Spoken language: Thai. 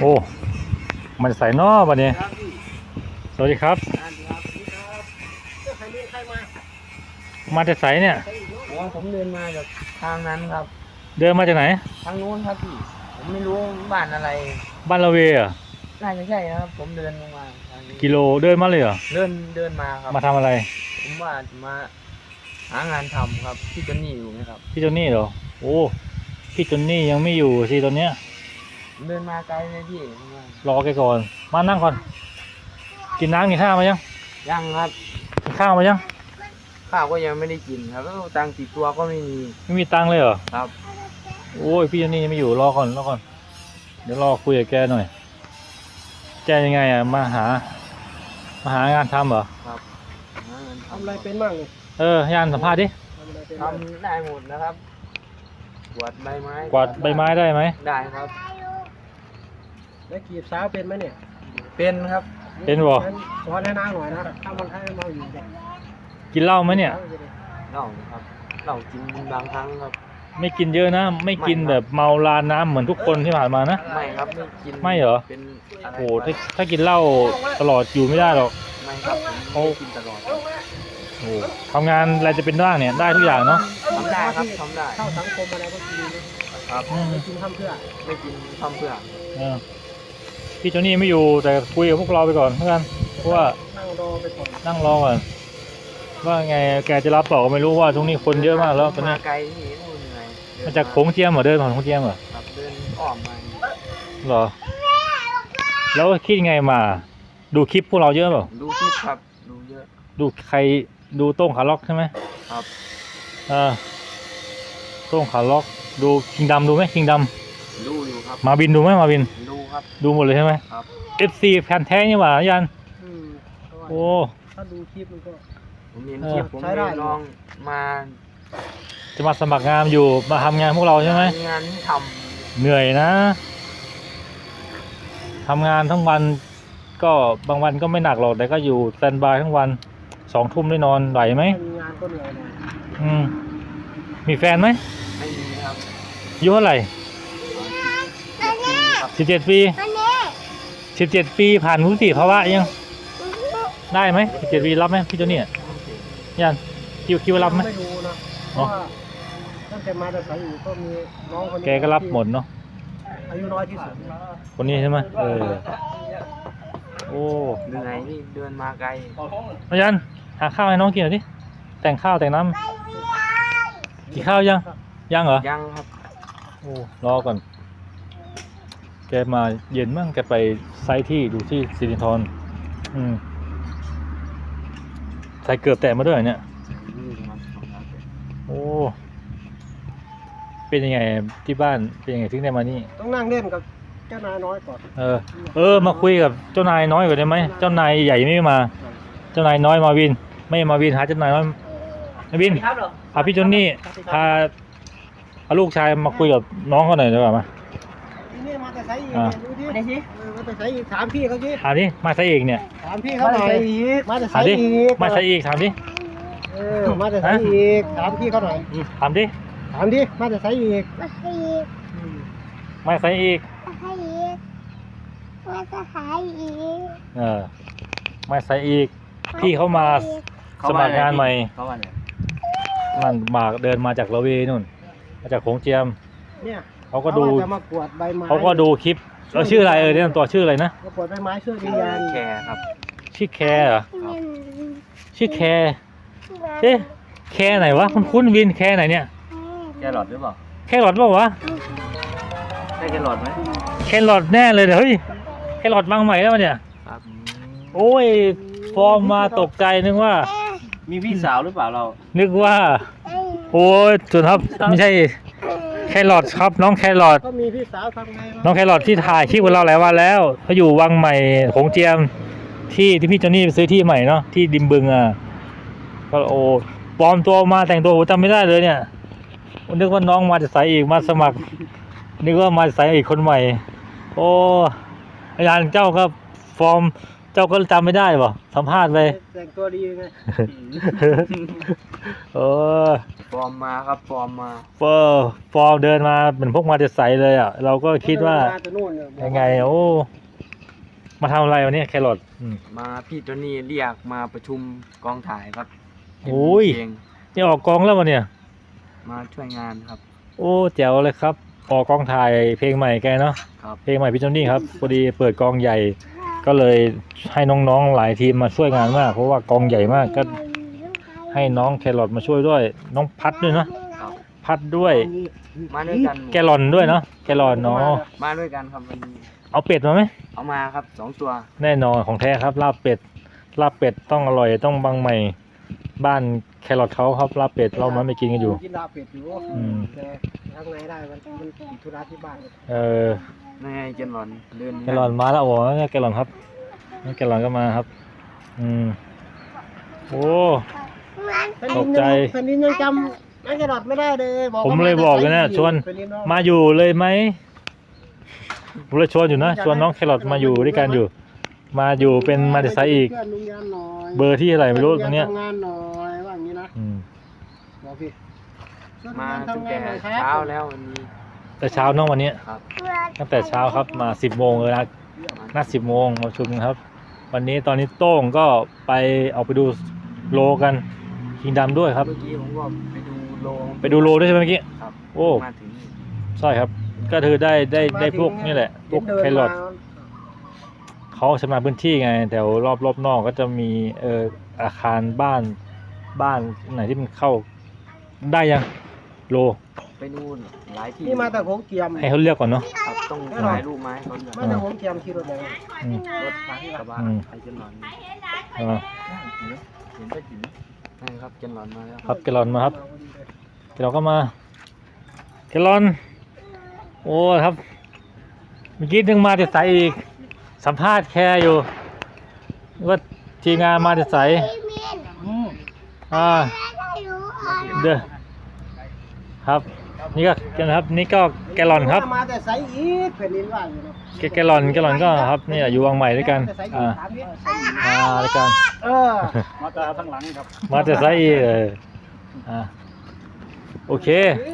โอ้ มันใส่นอวันนี้ครับพี่สวัสดีครับอ่านดูครับนี่ครับใครเรียกใครมามาจะใส่เนี่ยใครอีกเนอะอ๋อผมเดินมาจากทางนั้นครับ เดินมาจากไหน ทางนู้นครับพี่ผมไม่รู้บ้านอะไร บ้านละเวเหรอะน่าจะใช่นะครับ ผมเดินลงมาทางนี้กิโลเดินมาเลยเหรอ เดินเดินมาครับ มาทำอะไร ผมว่าจะมาหางานทำครับที่เจะนี่อยู่นะครับ พี่โจนี่เหรอ โอ้ พี่โจนี่ยังไม่อยู่สิตอนเนี้ยผม เดินมาไกลเลยพี่ผมว่ารอแกก่อน มานั่งก่อน กินน้ำกินข้าวมายัง ยังครับ กินข้าวมายัง ข้าวก็ยังไม่ได้กินครับแล้วตังค์ติดตัวก็ไม่มี ไม่มีตังค์เลยเหรอ ครับ โอ้ยพี่โจนี่ยังไม่อยู่รอก่อนรอก่อน เดี๋ยวรอคุยกับแกหน่อย แกยังไงอะมาหา มาหางานทำเหรอ ครับหางานทำอะไรเป็นบ้างเนี่ยเออยานสัมภาษณ์ดิทำอะไรเป็นบ้างทำได้หมดนะครับ กวาดใบไม้ กวาดใบไม้ได้ไหม ได้ครับ แล้วกีบสาวเป็นไหมเนี่ยเป็นครับ เป็นบ่ งั้นสอนให้น้าหน่อยนะถ้ามันให้มาอยู่เนี่ยกินเหล้าไหมเนี่ย เหล้าครับเหล้ากินบางครั้งครับ ไม่กินเยอะนะ ไม่กินแบบเมาลานน้ำเหมือนทุกคนที่ผ่านมานะ ไม่ครับไม่กินไม่เหรอ เป็นอะไรโอ้โหถ้าถ้ากินเหล้าตลอดอยู่ไม่ได้หรอก ไม่ครับผมโอ้ไม่กินตลอดครับโอ้โหทำงานอะไรจะเป็นบ้างเนี่ย ได้ทุกอย่างเนาะทำได้ครับทำได้เข้าสังคมอะไรก็กินนะครับ อืมไม่กินข้ามเพื่อไม่กินทำเพื่อเออ พี่โจนี่ไม่อยู่แต่คุยกับพวกเราไปก่อนเพื่อนเพราะว่านั่งรอไปก่อนนั่งรอก่อนว่าไงแกจะรับต่อก็ไม่รู้ว่าตรงนี้คนเยอะมากแล้วตอนนี้มาไกลที่นู่นไงเดินมาจากโขงเจียมเหรอเดินผ่านโขงเจียมเหรอครับเดินอ้อมมาเหรอ แล้วคิดยังไงมา ดูคลิปพวกเราเยอะเปล่าดูคลิปครับดูเยอะดูใครดูโต้งขาล็อกใช่ไหมครับเออโต้งขาล็อก ดูคิงดำดูไหมคิงด ดูอยู่ครับำมาบินดูไหมมาบิน ดูครับ ดูหมดเลยใช่ไหมครับ FC แฟนแท้นี่หว่ายัน อืมเพราะว่าโอ้ ถ้าดูคลิปมันก็ ผมเห็นเออคลิปผมใช้ได้เห็นน้องมาจะมาสมัครงานอยู่มาทำงานพวกเราใช่ไหม งานที่ทเหนื่อยนะทำงานทั้งวันก็บางวันก็ไม่หนักหรอกแต่ก็อยู่สแตนบายทั้งวันสองทุ่มได้นอนไหวไหมถ้ามีงานก็เหนื่อยหน่อยอืมมีแฟนไหมำไม่มีครับอายุเท่าไหร่ สิบเจ็ดปีสิบเจ็ดปีผ่านวุฒิภาวะยังได้ไหมสิบเจ็ดปีรับไหมพี่โจเนี่ยยันคิวคิวรับไหม ไม่รู้นะเพเนอะราะว่าตั้งแต่มาแต่สายอยู่ก็มีน้องคนนี้แกก็รับหมดเนาะอายุน้อยที่สุดคนนี้ใช่ไหมเออโอ้เหนื่อยนี่เดินมาไกลอายันหาข้าวให้น้องกินหน่อยดิแต่งข้าวแต่งน้ำกินข้าวยังยังเหรอยังครับโอ้รอก่อนแกมาเย็นมั่งแกไปไซต์ที่ดูที่สิรินทรอืมใส่เกือบแตะมาด้วยเหรอเนี่ยนี่ครับโอ้ เป็นยังไงที่บ้านเป็นยังไงถึงได้มานี่ ต้องนั่งเล่นกับเจ้านายน้อยก่อน เออ เออ มาคุยกับเจ้านายน้อยก่อนได้ไหม เจ้านายใหญ่ไม่มา เจ้านายน้อยมาวิน ไม่มาวินหาเจ้านายน้อยมาวินครับเหรอพาพี่โจนนี่พาพาลูกชายมาคุยกับน้องเขาหน่อยดีกว่ามา ทีนี่มาแต่สายอีกอ่าดูดิมาดิสิเออมาแต่สายอีกถามพี่เขาสิถามดิมาใส่เอกเนี่ยถามพี่เขาหน่อยมาแต่ถาสามยดิอีกมาใส่เอกถามดิเออมาแต่สายอีกถามพี่เขาหน่อยถามดิถามดิมาแต่สายอีกมาให้อีกมาใส่เอกมาให้อีกมาจะหายอีกเออมาใส่เอกพี่เขามา สมัครงานใหม่ เขาว่าไงมันมาเดินมาจากละเวนู่น มาจากโขงเจียมเนี่ย เขาก็ดู ว่จะมากวาดใบไม้เขาก็ดูคลิปเราชื่ออะไรเออเนี่ยตัวชื่ออะไรนะ มากวาดใบไม้ช่วยวิญญาณแคร์ครับ ชื่อแคร์เหรออืมชื่อแคร์เอ๊ะแคร์ไหนวะ คุณคุ้นๆวินแคร์ไหนเนี่ย แครอทหรือเปล่า แครอทเปล่าวะ ใช่แครอทไหมแครอทแน่เลยเดี๋ยวเฮ้ย แครอทวางใหม่แล้วเนี่ย ครับ โอ้ย ฟอร์มมาตกใจนึกว่า มีพี่สาวหรือเปล่าเรา นึกว่าเอ้ยโอ้ยจุดครับ ไม่ใช่ แครอทครับ น้องแครอทก็มีพี่สาวทำไงวะน้องแครอทที่ถ่ายคลิปกับเราหลายวันแล้วเขาอยู่วังใหม่โขงเจียมที่ที่พี่จอนนี่ไปซื้อที่ใหม่เนาะที่ดิมบึงอะก็โอ้ปลอมตัวมาแต่งตัวผมจำไม่ได้เลยเนี่ยนึกว่าน้องมาจากสายอีกมาสมัคร นึกว่ามาจากสายอีกคนใหม่ โอ้อาจารย์เจ้าครับฟอร์ม เจ้าก็จำไม่ได้ป่ะสัมภาษณ์ไปแต่งตัวดีไงเออฟอร์มมาครับฟอร์มมาฟอร์ฟอร์มเดินมาเหมือนพวกมาจะใสเลยอะ เราก็คิดว่ามาแต่นู่นเนี่ยยังไงโอ้มาทำอะไรวันนี้แครอทอืมมาพี่โจนี่เรียกมาประชุมกองถ่ายครับโอ้ยเองนี่ออกกองแล้ววะเนี่ย มาช่วยงานครับ โอ้แจ๋วเลยครับออกกองถ่ายเพลงใหม่แกเนาะครับเพลงใหม่พี่จอนนี่ครับพอดีเปิดกองใหญ่ ก็เลยให้น้องๆหลายทีมมาช่วยงานมาก เพราะว่ากองใหญ่มากก็ให้น้องแครอทมาช่วยด้วย น้องพัดด้วยเนาะครับพัดด้วย มาด้วยกันแกลลอนด้วยเนาะแกลลอนเนาะมาด้วยกันครับวันนี้เอาเป็ดมาไหมเอามาครับสองตัว แน่นอนของแท้ครับลาบเป็ดลาบเป็ดต้องอร่อยต้องบางใหม่ บ้านแครอทเขาครับลาบเป็ดเรามันไม่กินกันอยู่กินลาบเป็ดอยู่อืมแต่ทางไหนได้มันมันติดธุระที่บ้านเออ นี่ไงเจนหลอนเดินแกลลอนมาแล้วโอ้โหนี่แกลลอนครับนี่แกลลอนก็มาครับ อืมโอ้ตกใจแผ่นดินยังจำนักกระดอดไม่ได้เลยบอกผมว่าเลยบอกเลยนะาแต่ชวนแผ่ดิว่มาอยู่เลยไหมผมเลยชวนอยู่นะชวนน้องแครอทมาอยู่ด้วยกันอยู่ มาอยู่เป็นมาเดไซค์อีกเพื่อนลุงยานหน่อยเบอร์ที่อะไรไม่รู้ตรงเนี้ยทำงานหน่อยว่าอย่างนี้นะอืมบอกพี่ช่วยมาทำตั้งงาแต่นหน่อยครับเช้าแล้ววันนี้ แต่เช้าน้องวันเนี้ยครับตั้งแต่เช้าครับมาสิบโมงเลยนะนัดสิบโมงมาประชุมกันครับ วันนี้ตอนนี้โต้งก็ไปเอาไปดูโลกันคิงดำด้วยครับ เมื่อกี้ผมก็ไปดูโรงไปดูโลด้วยใช่ไหมเมื่อกี้ ครับโอ้ มาถึงนี่ใช่ครับ ก็คือได้ได้ได้พวกนี่แหละ พวกเดินแครอทมาเขาชำนาญพื้นที่ไงแถวรอบรอบนอกก็จะมีเอ่ออาคารบ้านบ้านไหนที่มันเข้าได้ยังโล ไปนู่นหลายที่นี่มาแต่โขงเจียมให้เขาเลือกก่อนเนาะครับต้องถ่ายรูปไหมาให้เขาด้วยมาแต่โขงเจียมขี่รถแดงอืม รถกระบะอืมไอเจนหลอนอ่าเห็นก็หินนั่นครับเจนหลอนมาแล้วครับแกลลอนมาครับแกลลอนก็มาแกลลอน โอ้ครับ เมื่อกี้นึงมาจะใสอีก สัมภาษณ์แคร์อยู่ว่าทีมงานมาจะใสอืมอ่า เด้อครับ นี่ก็นะครับนี่ก็แกลลอนครับ มาแต่ไสอีกแผ่นดินว่าอยู่เนาะแกแกลลอนแกลลอนก็ครับนี่อยู่วังใหม่ด้วยกันมาแต่ไสอีอ่าถามดิมาด้วยกัน เออมาจากข้างหลังครับ มาจะใสอีกเอออ่าโอเค เอ้ย